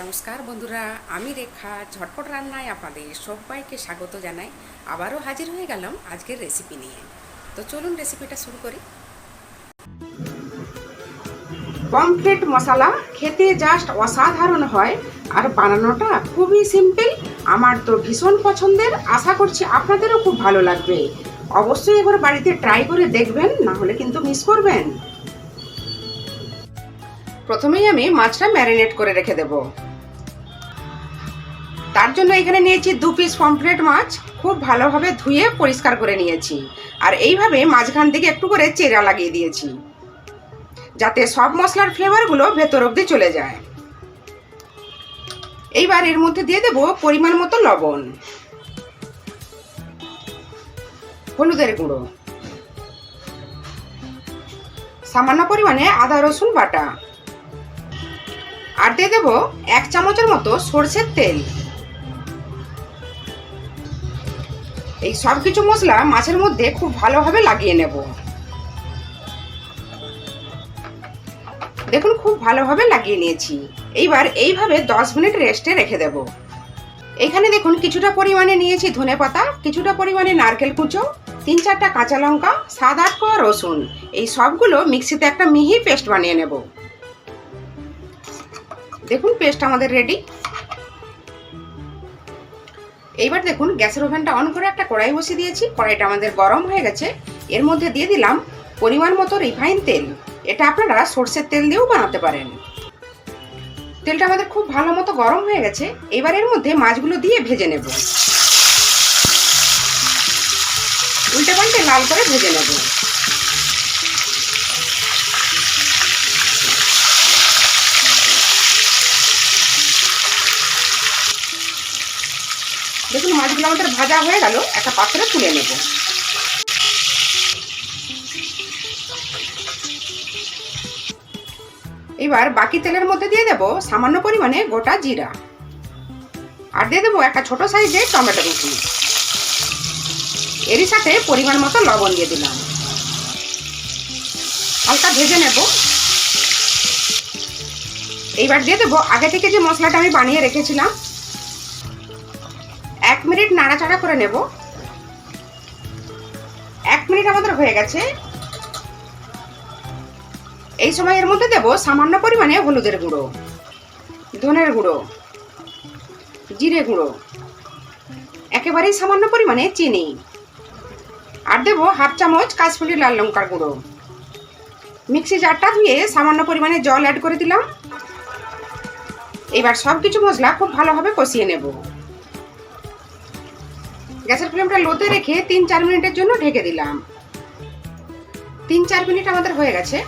নমস্কার বন্ধুরা, আমি রেখা, ঝটপট রান্নায় আপনাদের সবাইকে স্বাগত জানাই। আবারও হাজির হয়ে গেলাম আজকের রেসিপি নিয়ে। তো চলুন রেসিপিটা শুরু করি। পমফ্রেট মশলা খেতে জাস্ট অসাধারণ হয়। আর বানানোটা খুবই সিম্পল আমার তো ভীষণ পছন্দের। আশা করছি আপনাদেরও খুব ভালো লাগবে। অবশ্যই এবার বাড়িতে ট্রাই করে দেখবেন, না হলে কিন্তু মিস করবেন। প্রথমেই আমি মাছটা ম্যারিনেট করে রেখে দেব। তার জন্য এখানে নিয়েছি দু পিস পমফ্রেট মাছ। খুব ভালোভাবে ধুয়ে পরিষ্কার করে নিয়েছি। আর এইভাবে মাঝখান থেকে একটু করে চেরা লাগিয়ে দিয়েছি। যাতে সব মশলার ফ্লেভারগুলো ভেতর অবধি চলে যায়। এইবার এর মধ্যে দিয়ে দেব পরিমাণ মতো লবণ। হলুদের গুঁড়ো। সামান্য পরিমাণে আদা, রসুন বাটা। আর দিয়ে দেবো এক চামচের মতো সর্ষের তেল। এই সব কিছু মশলা মাছের মধ্যে খুব ভালোভাবে লাগিয়ে নেব। দেখুন, খুব ভালোভাবে লাগিয়ে নিয়েছি। এইবার এইভাবে দশ মিনিট রেস্টে রেখে দেব। এখানে দেখুন, কিছুটা পরিমাণে নিয়েছি ধনে পাতা, কিছুটা পরিমাণে নারকেল কুচো, তিন চারটা কাঁচা লঙ্কা, সাত আট কোয়া রসুন। এই সবগুলো মিক্সিতে একটা মিহি পেস্ট বানিয়ে নেব। দেখুন, পেস্ট আমাদের রেডি। এইবার দেখুন, গ্যাসের ওভেনটা অন করে একটা কড়াই বসিয়ে দিয়েছি। কড়াইটা আমাদের গরম হয়ে গেছে। এর মধ্যে দিয়ে দিলাম পরিমাণ মতো রিফাইন তেল। এটা আপনারা সর্ষের তেল দিয়েও বানাতে পারেন। তেলটা আমাদের খুব ভালো মতো গরম হয়ে গেছে। এবার এর মধ্যে মাছগুলো দিয়ে ভেজে নেব। উল্টে পাল্টে লাল করে ভেজে নেব। দেখুন মাছগুলো আমাদের ভাজা হয়ে গেল, একটা পাত্রে তুলে নেব। এবার বাকি তেলের মধ্যে দিয়ে দেব সামান্য পরিমাণে গোটা জিরা। আর দিয়ে দেবো একটা ছোট সাইজের টমেটো কুচি। এরই সাথে পরিমাণ মতো লবণ দিয়ে দিলাম। হালকা ভেজে নেব। এইবার দিয়ে দেবো, আগে থেকে যে মশলাটা আমি বানিয়ে রেখেছিলাম এক মিনিট নাড়াচাড়া করে নেব। এক মিনিট আমাদের হয়ে গেছে। এই সময় এর মধ্যে দেব সামান্য পরিমাণে হলুদের গুঁড়ো, ধনের গুঁড়ো, জিরে গুঁড়ো, একেবারেই সামান্য পরিমাণে চিনি, আর দেব হাফ চামচ কাশ্মীরি লাল লঙ্কার গুঁড়ো। মিক্সি জারটা ধুয়ে সামান্য পরিমাণে জল অ্যাড করে দিলাম। এবার সব কিছু মশলা খুব ভালোভাবে কষিয়ে নেব। ফ্লেমটা লোতে রেখে তিন চার মিনিটের জন্য ঢেকে দিলাম। তিন চার মিনিট আমাদের হয়ে গেছে।